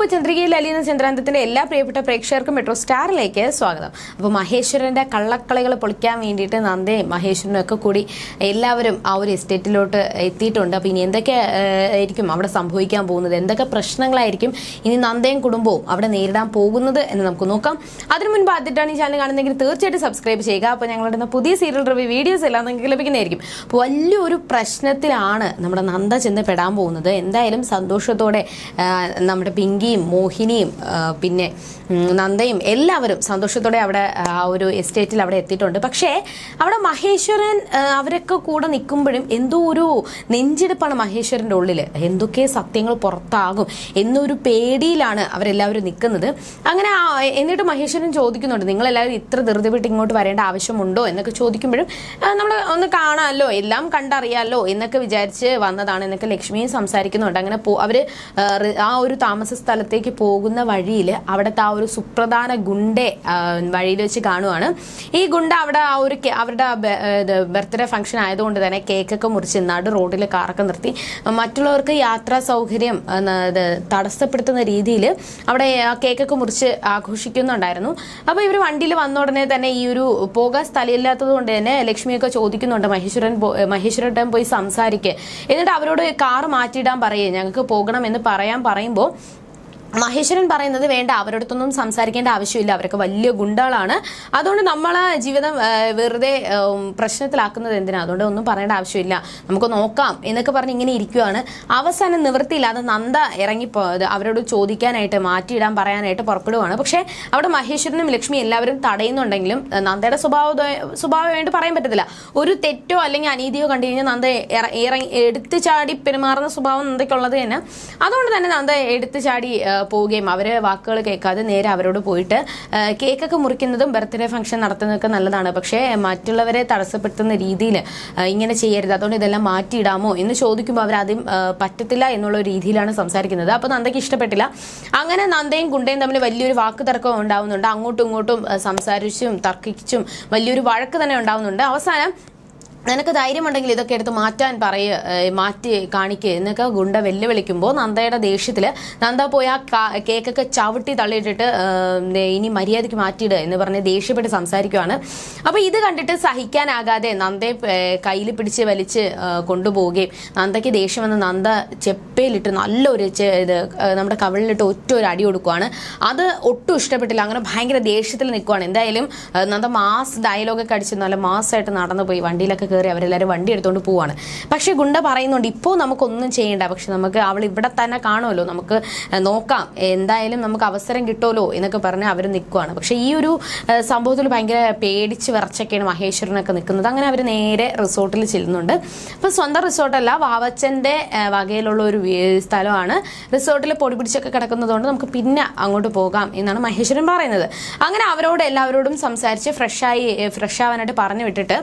ഇപ്പോൾ ചന്ദ്രികയിൽ അലിയുന്ന ചന്ദ്രാന്തത്തിന്റെ എല്ലാ പ്രിയപ്പെട്ട പ്രേക്ഷകർക്കും മെട്രോ സ്റ്റാറിലേക്ക് സ്വാഗതം. അപ്പോൾ മഹേശ്വരന്റെ കള്ളക്കളികൾ പൊളിക്കാൻ വേണ്ടിയിട്ട് നന്ദയും മഹേശ്വരനും ഒക്കെ കൂടി എല്ലാവരും ആ ഒരു എസ്റ്റേറ്റിലോട്ട് എത്തിയിട്ടുണ്ട്. അപ്പോൾ ഇനി എന്തൊക്കെ ആയിരിക്കും അവിടെ സംഭവിക്കാൻ പോകുന്നത്? എന്തൊക്കെ പ്രശ്നങ്ങളായിരിക്കും ഇനി നന്ദയും കുടുംബവും അവിടെ നേരിടാൻ പോകുന്നത് എന്ന് നമുക്ക് നോക്കാം. അതിനു മുൻപ് ആദ്യമായിട്ടാണ് ഈ ചാനൽ കാണുന്നതെങ്കിൽ തീർച്ചയായിട്ടും സബ്സ്ക്രൈബ് ചെയ്യുക. അപ്പോൾ ഞങ്ങളുടെ പുതിയ സീരിയൽ റിവ്യൂ വീഡിയോസ് എല്ലാം നിങ്ങൾക്ക് ലഭിക്കുന്നതായിരിക്കും. അപ്പോൾ വലിയൊരു പ്രശ്നത്തിലാണ് നമ്മുടെ നന്ദ ചെന്ന് പെടാൻ പോകുന്നത്. എന്തായാലും സന്തോഷത്തോടെ നമ്മുടെ നമ്മുടെ പിങ്കിയും മോഹിനിയും പിന്നെ നന്ദയും എല്ലാവരും സന്തോഷത്തോടെ അവിടെ ആ ഒരു എസ്റ്റേറ്റിൽ അവിടെ എത്തിയിട്ടുണ്ട്. പക്ഷേ അവിടെ മഹേശ്വരൻ അവരൊക്കെ കൂടെ നിൽക്കുമ്പോഴും എന്തോ ഒരു നെഞ്ചെടുപ്പാണ് മഹേശ്വരന്റെ ഉള്ളിൽ എന്തൊക്കെ സത്യങ്ങൾ പുറത്താകും എന്നൊരു പേടിയിലാണ് അവരെല്ലാവരും നിൽക്കുന്നത്. അങ്ങനെ എന്നിട്ട് മഹേശ്വരൻ ചോദിക്കുന്നുണ്ട് നിങ്ങളെല്ലാവരും ഇത്ര ധൃതി വിട്ട് ഇങ്ങോട്ട് വരേണ്ട ആവശ്യമുണ്ടോ? എന്നൊക്കെ ചോദിക്കുമ്പോഴും നമ്മൾ ഒന്ന് കാണാമല്ലോ എല്ലാം കണ്ടറിയാമല്ലോ എന്നൊക്കെ വിചാരിച്ച് വന്നതാണ് എന്നൊക്കെ ലക്ഷ്മിയും സംസാരിക്കുന്നുണ്ട്. അങ്ങനെ പോ അവർ ആ, ഒരു താമസ സ്ഥലത്തേക്ക് പോകുന്ന വഴിയിൽ അവിടുത്തെ ആ ഒരു സുപ്രധാന ഗുണ്ടെ വഴിയിൽ വെച്ച് കാണുവാണ്. ഈ ഗുണ്ട അവിടെ ആ ഒരു അവരുടെ ബർത്ത്ഡേ ഫംഗ്ഷൻ ആയതുകൊണ്ട് തന്നെ കേക്കൊക്കെ മുറിച്ച് നടു റോഡിൽ കാറൊക്കെ നിർത്തി. മറ്റുള്ളവർക്ക് യാത്രാ സൗകര്യം തടസ്സപ്പെടുത്തുന്ന രീതിയിൽ അവിടെ കേക്കൊക്കെ മുറിച്ച് ആഘോഷിക്കുന്നുണ്ടായിരുന്നു. അപ്പോൾ ഇവർ വണ്ടിയിൽ വന്ന ഉടനെ തന്നെ ഈ ഒരു പോകാൻ സ്ഥലമില്ലാത്തത് കൊണ്ട് തന്നെ ലക്ഷ്മിയൊക്കെ ചോദിക്കുന്നുണ്ട് മഹേശ്വരൻ മഹേശ്വരൻ പോയി സംസാരിക്കുക എന്നിട്ട് അവരോട് കാറ് മാറ്റിയിടാൻ പറയുക ഞങ്ങൾക്ക് പോകണം എന്ന് പറയാൻ പറയുമ്പോൾ മഹേശ്വരൻ പറയുന്നത് വേണ്ട അവരോടത്തൊന്നും സംസാരിക്കേണ്ട ആവശ്യമില്ല അവരൊക്കെ വലിയ ഗുണ്ടകളാണ്. അതുകൊണ്ട് നമ്മൾ ജീവിതം വെറുതെ പ്രശ്നത്തിലാക്കുന്നത് എന്തിനാ? അതുകൊണ്ട് ഒന്നും പറയേണ്ട ആവശ്യമില്ല. നമുക്ക് നോക്കാം എന്നൊക്കെ പറഞ്ഞ് ഇങ്ങനെ ഇരിക്കുവാണ്. അവസാനം നിവൃത്തിയില്ലാതെ നന്ദ ഇറങ്ങിപ്പോയത് അവരോട് ചോദിക്കാനായിട്ട് മാറ്റിയിടാൻ പറയാനായിട്ട് പുറപ്പെടുവാണ്. പക്ഷേ അവിടെ മഹേശ്വരനും ലക്ഷ്മി എല്ലാവരും തടയുന്നുണ്ടെങ്കിലും നന്ദയുടെ സ്വഭാവ സ്വഭാവമായിട്ട് പറയാൻ പറ്റത്തില്ല. ഒരു തെറ്റോ അല്ലെങ്കിൽ അനീതിയോ കണ്ടു കഴിഞ്ഞാൽ നന്ദ ഇറങ്ങി എടുത്തു ചാടി പെരുമാറുന്ന സ്വഭാവം നന്ദയ്ക്കുള്ളത് തന്നെ. അതുകൊണ്ട് തന്നെ നന്ദ എടുത്തു ചാടി പോവുകയും അവരെ വാക്കുകൾ കേൾക്കാതെ നേരെ അവരോട് പോയിട്ട് കേക്കൊക്കെ മുറിക്കുന്നതും ബർത്ത്ഡേ ഫംഗ്ഷൻ നടത്തുന്നതൊക്കെ നല്ലതാണ്. പക്ഷേ മറ്റുള്ളവരെ തടസ്സപ്പെടുത്തുന്ന രീതിയിൽ ഇങ്ങനെ ചെയ്യരുത്. അതുകൊണ്ട് ഇതെല്ലാം മാറ്റിയിടാമോ എന്ന് ചോദിക്കുമ്പോൾ അവരാദ്യം പറ്റത്തില്ല എന്നുള്ള രീതിയിലാണ് സംസാരിക്കുന്നത്. അപ്പോൾ നന്ദയ്ക്ക് ഇഷ്ടപ്പെട്ടില്ല. അങ്ങനെ നന്ദയും ഗുണ്ടയും തമ്മിൽ വലിയൊരു വാക്ക് തർക്കം ഉണ്ടാവുന്നുണ്ട്. അങ്ങോട്ടും ഇങ്ങോട്ടും സംസാരിച്ചും തർക്കിച്ചും വലിയൊരു വഴക്ക് തന്നെ ഉണ്ടാവുന്നുണ്ട്. അവസാനം നിനക്ക് ധൈര്യമുണ്ടെങ്കിൽ ഇതൊക്കെ എടുത്ത് മാറ്റാൻ പറയ മാറ്റി കാണിക്കുക എന്നൊക്കെ ഗുണ്ട വെല്ലുവിളിക്കുമ്പോൾ നന്ദയുടെ ദേഷ്യത്തിൽ നന്ദ പോയി ആ കേക്കൊക്കെ ചവിട്ടി തള്ളിയിട്ടിട്ട് ഇനി മര്യാദയ്ക്ക് മാറ്റിയിടുക എന്ന് പറഞ്ഞ് ദേഷ്യപ്പെട്ട് സംസാരിക്കുവാണ്. അപ്പോൾ ഇത് കണ്ടിട്ട് സഹിക്കാനാകാതെ നന്ദയെ കയ്യിൽ പിടിച്ച് വലിച്ച് കൊണ്ടുപോവുകയും നന്ദയ്ക്ക് ദേഷ്യം വന്ന് നന്ദ ചെപ്പയിലിട്ട് നല്ലൊരു ഇത് നമ്മുടെ കവിളിലിട്ട് ഒറ്റ ഒരു അടി കൊടുക്കുവാണ്. അത് ഒട്ടും ഇഷ്ടപ്പെട്ടില്ല. അങ്ങനെ ഭയങ്കര ദേഷ്യത്തിൽ നിൽക്കുവാണ് എന്തായാലും നന്ദ മാസ് ഡയലോഗൊക്കെ അടിച്ച് നല്ല മാസമായിട്ട് നടന്നു പോയി വണ്ടിയിലൊക്കെ കയറി അവരെല്ലാവരും വണ്ടി എടുത്തുകൊണ്ട് പോവാണ്. പക്ഷേ ഗുണ്ട പറയുന്നുണ്ട് ഇപ്പോൾ നമുക്കൊന്നും ചെയ്യേണ്ട. പക്ഷെ നമുക്ക് അവൾ ഇവിടെ തന്നെ കാണുമല്ലോ. നമുക്ക് നോക്കാം. എന്തായാലും നമുക്ക് അവസരം കിട്ടുമല്ലോ എന്നൊക്കെ പറഞ്ഞ് അവർ നിൽക്കുവാണ് പക്ഷേ ഈ ഒരു സംഭവത്തിൽ ഭയങ്കര പേടിച്ച് വിറച്ചൊക്കെയാണ് മഹേശ്വരനൊക്കെ നിൽക്കുന്നത് അങ്ങനെ അവർ നേരെ റിസോർട്ടിൽ ചെല്ലുന്നുണ്ട്. അപ്പോൾ സ്വന്തം റിസോർട്ടല്ല വാവച്ചന്റെ വകയിലുള്ള ഒരു സ്ഥലമാണ്. റിസോർട്ടിൽ പൊടി പിടിച്ചൊക്കെ കിടക്കുന്നതുകൊണ്ട് നമുക്ക് പിന്നെ അങ്ങോട്ട് പോകാം എന്നാണ് മഹേശ്വരൻ പറയുന്നത്. അങ്ങനെ അവരോട് എല്ലാവരോടും സംസാരിച്ച് ഫ്രഷായി ഫ്രഷ് ആവാനായിട്ട് പറഞ്ഞു വിട്ടിട്ട്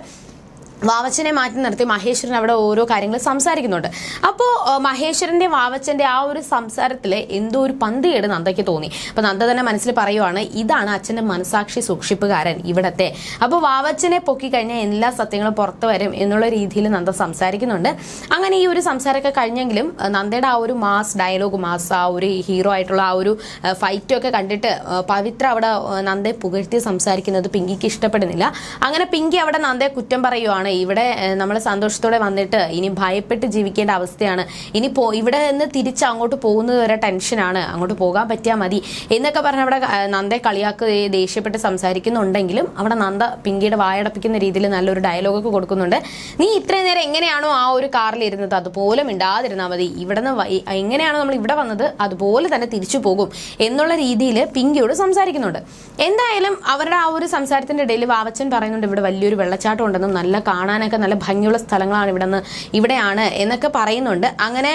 വാവച്ചനെ മാറ്റി നിർത്തി മഹേശ്വരൻ അവിടെ ഓരോ കാര്യങ്ങൾ സംസാരിക്കുന്നുണ്ട്. അപ്പോൾ മഹേശ്വരന്റെ വാവച്ചന്റെ ആ ഒരു സംസാരത്തിൽ എന്തോ ഒരു പന്തികേട് നന്ദയ്ക്ക് തോന്നി. അപ്പോൾ നന്ദ തന്നെ മനസ്സിൽ പറയുവാണ് ഇതാണ് അച്ഛന്റെ മനസാക്ഷി സൂക്ഷിപ്പുകാരൻ ഇവിടത്തെ. അപ്പോൾ വാവച്ചനെ പൊക്കി കഴിഞ്ഞാൽ എല്ലാ സത്യങ്ങളും പുറത്തു വരും എന്നുള്ള രീതിയിൽ നന്ദ സംസാരിക്കുന്നുണ്ട്. അങ്ങനെ ഈ ഒരു സംസാരമൊക്കെ കഴിഞ്ഞെങ്കിലും നന്ദയുടെ ആ ഒരു മാസ് ഡയലോഗ് മാസ് ആ ഒരു ഹീറോ ആയിട്ടുള്ള ആ ഒരു ഫൈറ്റൊക്കെ കണ്ടിട്ട് പവിത്ര അവിടെ നന്ദയെ പുകഴ്ത്തി സംസാരിക്കുന്നത് പിങ്കിക്ക് ഇഷ്ടപ്പെടുന്നില്ല. അങ്ങനെ പിങ്കി അവിടെ നന്ദയെ കുറ്റം പറയുവാണ്. ഇവിടെ നമ്മൾ സന്തോഷത്തോടെ വന്നിട്ട് ഇനി ഭയപ്പെട്ട് ജീവിക്കേണ്ട അവസ്ഥയാണ്. ഇനി പോ ഇവിടെ നിന്ന് തിരിച്ച് അങ്ങോട്ട് പോകുന്നത് വരെ ടെൻഷനാണ് അങ്ങോട്ട് പോകാൻ പറ്റിയാൽ മതി. എന്നൊക്കെ പറഞ്ഞ് അവിടെ നന്ദെ കളിയാക്കുകയും ദേഷ്യപ്പെട്ട് സംസാരിക്കുന്നുണ്ടെങ്കിലും അവിടെ നന്ദ പിങ്കിയുടെ വായടപ്പിക്കുന്ന രീതിയിൽ നല്ലൊരു ഡയലോഗൊക്കെ കൊടുക്കുന്നുണ്ട്. നീ ഇത്രയും നേരം എങ്ങനെയാണോ ആ ഒരു കാറിൽ ഇരുന്നത്? അതുപോലെ മിണ്ടാതിരുന്നാൽ മതി. ഇവിടെ നിന്ന് എങ്ങനെയാണോ നമ്മൾ ഇവിടെ വന്നത് അതുപോലെ തന്നെ തിരിച്ചു പോകും എന്നുള്ള രീതിയിൽ പിങ്കിയോട് സംസാരിക്കുന്നുണ്ട്. എന്തായാലും അവരുടെ ആ ഒരു സംസാരത്തിന്റെ ഇടയിൽ വാവച്ചൻ പറയുന്നുണ്ട് ഇവിടെ വലിയൊരു വെള്ളച്ചാട്ടം ഉണ്ടെന്നും നല്ല കാണാനൊക്കെ നല്ല ഭംഗിയുള്ള സ്ഥലങ്ങളാണ് ഇവിടെ നിന്ന് ഇവിടെയാണ് എന്നൊക്കെ പറയുന്നുണ്ട്. അങ്ങനെ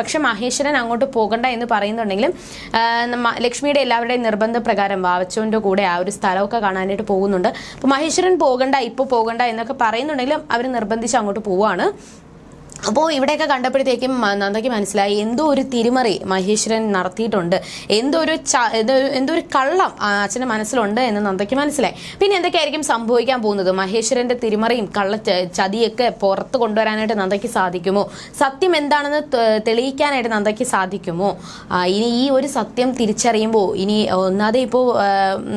പക്ഷെ മഹേശ്വരൻ അങ്ങോട്ട് പോകണ്ട എന്ന് പറയുന്നുണ്ടെങ്കിലും ലക്ഷ്മിയുടെ എല്ലാവരുടെയും നിർബന്ധ പ്രകാരം വാവച്ചോന്റെ കൂടെ ആ ഒരു സ്ഥലമൊക്കെ കാണാനായിട്ട് പോകുന്നുണ്ട്. അപ്പോൾ മഹേശ്വരൻ പോകണ്ട ഇപ്പോൾ പോകണ്ട എന്നൊക്കെ പറയുന്നുണ്ടെങ്കിലും അവർ നിർബന്ധിച്ച് അങ്ങോട്ട് പോവുകയാണ് അപ്പോൾ ഇവിടെയൊക്കെ കണ്ടപ്പോഴത്തേക്കും നന്ദയ്ക്ക് മനസ്സിലായി. എന്തോ ഒരു തിരിമറി മഹേശ്വരൻ നടത്തിയിട്ടുണ്ട്. എന്തോ ഒരു എന്തോ ഒരു- കള്ളം അച്ഛന്റെ മനസ്സിലുണ്ട് എന്ന് നന്ദയ്ക്ക് മനസ്സിലായി. പിന്നെ എന്തൊക്കെയായിരിക്കും സംഭവിക്കാൻ പോകുന്നത്? മഹേശ്വരന്റെ തിരിമറിയും കള്ള ചതിയൊക്കെ പുറത്ത് കൊണ്ടുവരാനായിട്ട് നന്ദയ്ക്ക് സാധിക്കുമോ? സത്യം എന്താണെന്ന് തെളിയിക്കാനായിട്ട് നന്ദയ്ക്ക് സാധിക്കുമോ? ഇനി ഈ ഒരു സത്യം തിരിച്ചറിയുമ്പോൾ ഇനി ഒന്നാതെ ഇപ്പോൾ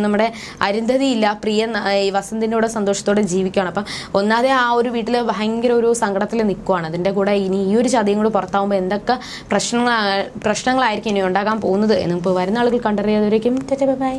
നമ്മുടെ അരുന്ധതിയില്ല പ്രിയ വസന്തിന്റെ കൂടെ സന്തോഷത്തോടെ ജീവിക്കുകയാണ്. അപ്പം ഒന്നാതെ ആ ഒരു വീട്ടിൽ ഭയങ്കര ഒരു സങ്കടത്തിൽ നിൽക്കുവാണ് അതിന്റെ കൂടെ ഇനി ഈ ഒരു ചതിയും കൂടെ പുറത്താവുമ്പോൾ എന്തൊക്കെ പ്രശ്നങ്ങൾ പ്രശ്നങ്ങളായിരിക്കും ഇനി ഉണ്ടാകാൻ പോകുന്നത് എന്നിപ്പോൾ വരുന്ന ആളുകൾ കണ്ടറിയാതെ ബൈ.